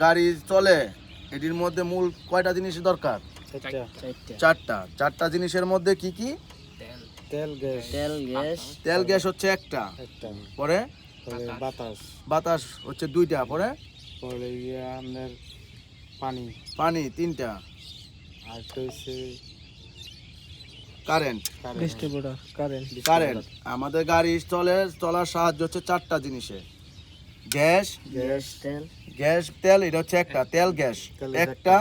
গাড়ি চলে এটির মধ্যে মূল কয়টা জিনিস দরকার? চারটা। চারটা। চারটা। জিনিসের মধ্যে কি কি? তেল। গ্যাস। তেল গ্যাস। তেল গ্যাস হচ্ছে একটা। একটা। পরে? বাতাস। বাতাস। হচ্ছে দুইটা। পরে? পরে আপনার পানি। পানি তিনটা। আর হচ্ছে কারেন্ট। Distributor current. কারেন্ট। আমাদের গাড়ি চলে চলার সাহায্য হচ্ছে চারটা জিনিসে। গ্যাস? গ্যাস তেল। গ্যাস তেল এটা হচ্ছে একটা তেল গ্যাস। একটা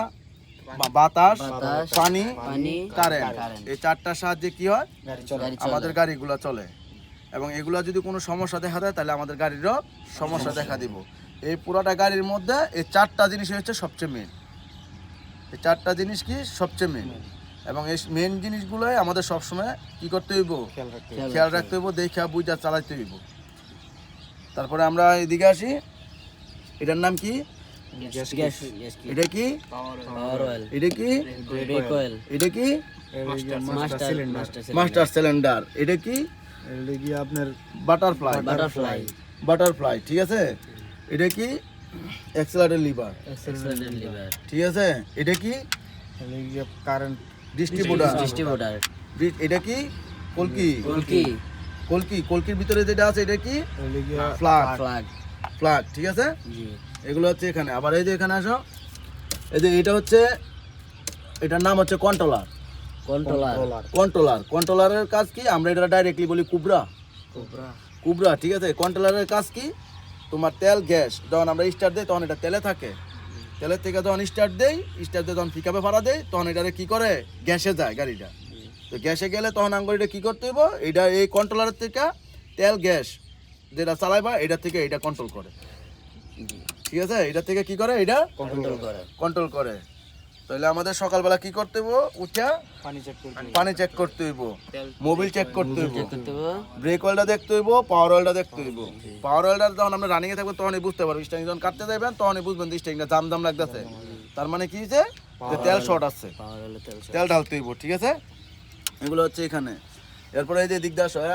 বাতাস বাতাস, পানি পানি, কারেন্ট। এই চারটার সাহায্যে কি হয়? আমাদের গাড়িগুলো চলে। এবং এগুলো যদি কোনো সমস্যা দেখা দেয় তাহলে আমাদের গাড়িরও সমস্যা দেখা দিব। এই পুরোটা গাড়ির মধ্যে এই চারটা জিনিস হচ্ছে সবচেয়ে মেন এই চারটা জিনিস কি সবচেয়ে মেন এবং এই মেন জিনিসগুলোই আমাদের সবসময় কি করতে হইব? খেয়াল রাখতে খেয়াল রাখতে হইব দেখা বুঝা চালাইতে হইব। তারপরে আমরা এদিকে আসি। এটার নাম কি? গ্যাস গ্যাস এটা কি? এটা কি? এটা কি? মাস্টার সিলিন্ডার মাস্টার সিলিন্ডার এটা কি? এটা কি আপনার বাটারফ্লাই বাটারফ্লাই বাটারফ্লাই ঠিক আছে? এটা কি? অ্যাক্সেলারেটর লিভার লিভার ঠিক আছে? এটা কি? এটা কি কারেন্ট ডিস্ট্রিবিউটার ডিস্ট্রিবিউটার এটা কি? কলকি কলকি কলকি কলকির ভিতরে যেটা আছে এটা কি? এটা ফ্লাগ ফ্ল্যাগ ফ্লাগ ঠিক আছে? এগুলো হচ্ছে এখানে। আবার এই যে এখানে আসো। এই যে এটা হচ্ছে এটার নাম হচ্ছে কন্ট্রোলার কন্ট্রোলার কন্ট্রোলার কন্ট্রোলারের কাজ কি? আমরা এটা ডাইরেক্টলি বলি কুবরা। কোবরা। কুবরা ঠিক আছে? কন্ট্রোলারের কাজ কি? তোমার তেল গ্যাস। যখন আমরা স্টার্ট দিই তখন এটা তেলে থাকে। তেলের থেকে যখন স্টার্ট দেই স্টার্ট দিয়ে যখন পিকআপে ভাড়া দেই তখন এটারে কি করে? গ্যাসে যায় গাড়িটা। তো গ্যাসে গেলে তখন আঙ্গুর এটা কি করতে হইব? এটা এই কন্ট্রোলারের থেকে তেল গ্যাস যেটা চালাইবা এটা থেকে এটা কন্ট্রোল করে। ঠিক আছে? এটা থেকে কি করে? এটা কন্ট্রোল করে। কন্ট্রোল করে। তাহলে আমাদের সকালবেলা কি করতে হইব? উঠা পানি চেক করতে পানি চেক করতে হইব। মোবিল চেক করতে হইব। ব্রেক অয়েলটা দেখতে হইব পাওয়ার অয়েলটা দেখতে হইব। পাওয়ার অয়েলটা যখন আমরা রানিং এ থাকব তখনই বুঝতে পারব। স্টারিং যখন কাটতে যাবেন তখনই বুঝবেন স্টারিংটা জাম জাম লাগতেছে। তার মানে কি যে যে তেল শর্ট আছে। তেল তেল ঢালতে হইব ঠিক আছে? এগুলো হচ্ছে এখানে এরপরে এই যে হ্যাঁ?